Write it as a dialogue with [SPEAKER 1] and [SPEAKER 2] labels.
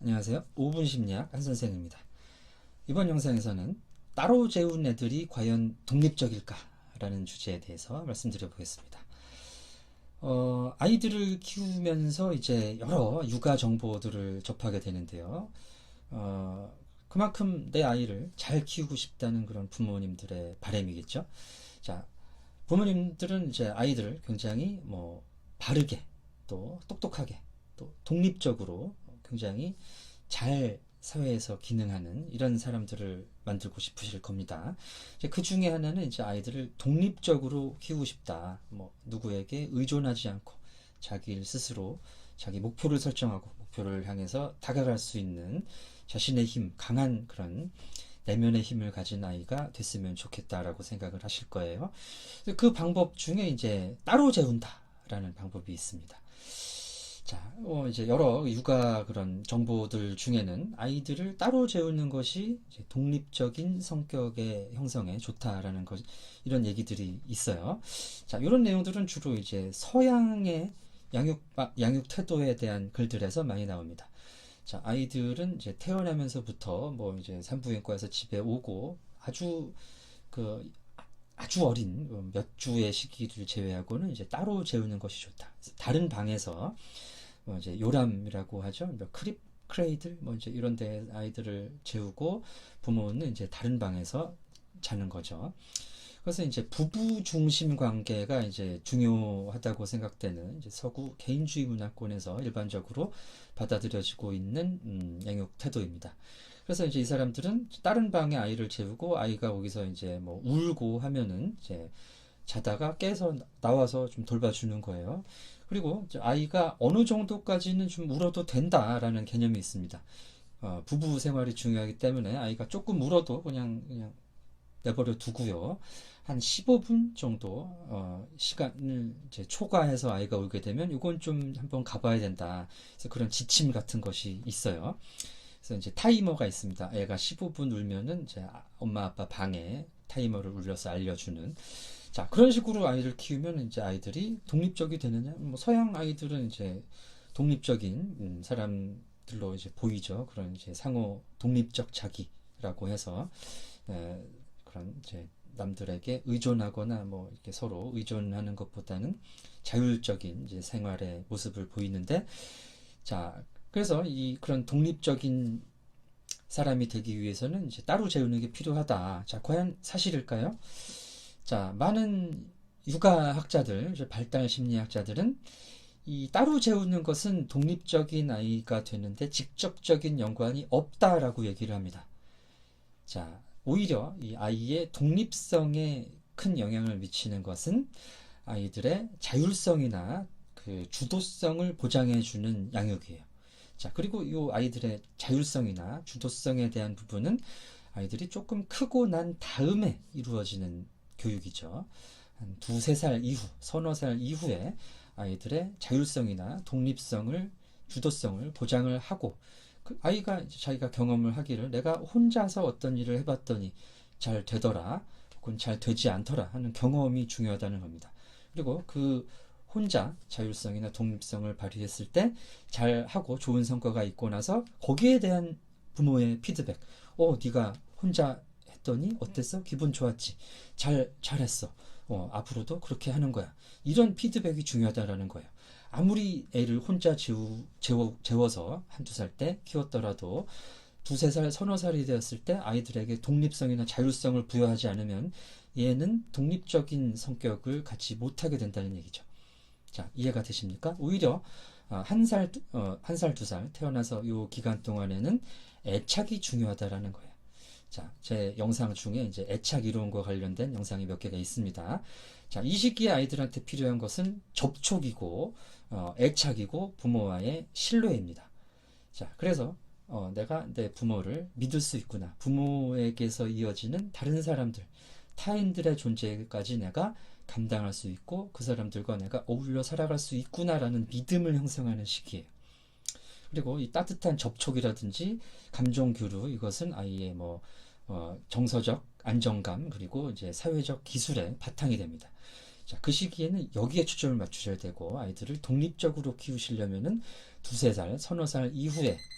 [SPEAKER 1] 안녕하세요. 5분 심리학 한 선생입니다. 이번 영상에서는 따로 재운 애들이 과연 독립적일까? 라는 주제에 대해서 말씀드려 보겠습니다. 어, 아이들을 키우면서 이제 여러 육아 정보들을 접하게 되는데요. 어, 그만큼 내 아이를 잘 키우고 싶다는 그런 부모님들의 바람이겠죠. 자, 부모님들은 이제 아이들을 굉장히 뭐 바르게 또 똑똑하게 또 독립적으로 굉장히 잘 사회에서 기능하는 이런 사람들을 만들고 싶으실 겁니다. 그 중에 하나는 이제 아이들을 독립적으로 키우고 싶다. 뭐 누구에게 의존하지 않고 자기 일 스스로 자기 목표를 설정하고 목표를 향해서 다가갈 수 있는 자신의 힘, 강한 그런 내면의 힘을 가진 아이가 됐으면 좋겠다라고 생각을 하실 거예요. 그 방법 중에 이제 따로 재운다라는 방법이 있습니다. 자, 어, 이제 여러 육아 그런 정보들 중에는 아이들을 따로 재우는 것이 독립적인 성격의 형성에 좋다라는 것, 이런 얘기들이 있어요. 자, 이런 내용들은 주로 이제 서양의 양육, 아, 양육 태도에 대한 글들에서 많이 나옵니다. 자, 아이들은 이제 태어나면서부터 뭐 이제 산부인과에서 집에 오고 아주 그 아주 어린 어, 몇 주의 시기를 제외하고는 이제 따로 재우는 것이 좋다. 다른 방에서 뭐 이제 요람이라고 하죠. 뭐 크립 크레이들 뭐 이제 이런 데 아이들을 재우고 부모는 이제 다른 방에서 자는 거죠. 그래서 이제 부부 중심 관계가 이제 중요하다고 생각되는 이제 서구 개인주의 문화권에서 일반적으로 받아들여지고 있는 음, 양육 태도입니다. 그래서 이제 이 사람들은 다른 방에 아이를 재우고 아이가 거기서 이제 뭐 울고 하면은 이제 자다가 깨서 나와서 좀 돌봐주는 거예요. 그리고 아이가 어느 정도까지는 좀 울어도 된다라는 개념이 있습니다. 어, 부부 생활이 중요하기 때문에 아이가 조금 울어도 그냥 그냥 내버려 두고요. 한 15분 정도 어, 시간을 이제 초과해서 아이가 울게 되면 이건 좀 한번 가봐야 된다. 그래서 그런 지침 같은 것이 있어요. 그래서 이제 타이머가 있습니다. 애가 15분 울면은 이제 아- 엄마 아빠 방에 타이머를 울려서 알려주는. 자, 그런 식으로 아이를 키우면 이제 아이들이 독립적이 되느냐? 뭐 서양 아이들은 이제 독립적인 음, 사람들로 이제 보이죠. 그런 이제 상호 독립적 자기라고 해서 에, 그런 이제 남들에게 의존하거나 뭐 이렇게 서로 의존하는 것보다는 자율적인 이제 생활의 모습을 보이는데 자, 그래서 이 그런 독립적인 사람이 되기 위해서는 이제 따로 재우는 게 필요하다. 자, 과연 사실일까요? 자, 많은 육아학자들, 발달 심리학자들은 이 따로 재우는 것은 독립적인 아이가 되는데 직접적인 연관이 없다라고 얘기를 합니다. 자, 오히려 이 아이의 독립성에 큰 영향을 미치는 것은 아이들의 자율성이나 그 주도성을 보장해 주는 양육이에요. 자, 그리고 이 아이들의 자율성이나 주도성에 대한 부분은 아이들이 조금 크고 난 다음에 이루어지는 교육이죠. 한 두세 살 이후, 서너 살 이후에 아이들의 자율성이나 독립성을, 주도성을 보장을 하고, 그 아이가 자기가 경험을 하기를 내가 혼자서 어떤 일을 해봤더니 잘 되더라, 혹은 잘 되지 않더라 하는 경험이 중요하다는 겁니다. 그리고 그 혼자 자율성이나 독립성을 발휘했을 때 잘하고 좋은 성과가 있고 나서 거기에 대한 부모의 피드백. 어, 네가 혼자 했더니 어땠어? 기분 좋았지? 잘, 잘했어. 어, 앞으로도 그렇게 하는 거야. 이런 피드백이 중요하다라는 거예요. 아무리 애를 혼자 재우, 재워, 재워서 한두 살 때 키웠더라도 두세 살, 서너 살이 되었을 때 아이들에게 독립성이나 자율성을 부여하지 않으면 얘는 독립적인 성격을 갖지 못하게 된다는 얘기죠. 자, 이해가 되십니까? 오히려 어, 한 살, 어, 한 살, 두 살 태어나서 요 기간 동안에는 애착이 중요하다라는 거예요. 자, 제 영상 중에 이제 애착 이론과 관련된 영상이 몇 개가 있습니다. 자, 이 시기에 아이들한테 필요한 것은 접촉이고, 어, 애착이고, 부모와의 신뢰입니다. 자, 그래서, 어, 내가 내 부모를 믿을 수 있구나. 부모에게서 이어지는 다른 사람들, 타인들의 존재까지 내가 감당할 수 있고, 그 사람들과 내가 어울려 살아갈 수 있구나라는 믿음을 형성하는 시기예요. 그리고 이 따뜻한 접촉이라든지 감정 교류 이것은 아이의 뭐 어, 정서적 안정감 그리고 이제 사회적 기술의 바탕이 됩니다. 자, 그 시기에는 여기에 초점을 맞추셔야 되고 아이들을 독립적으로 키우시려면은 두세 살, 서너 살 이후에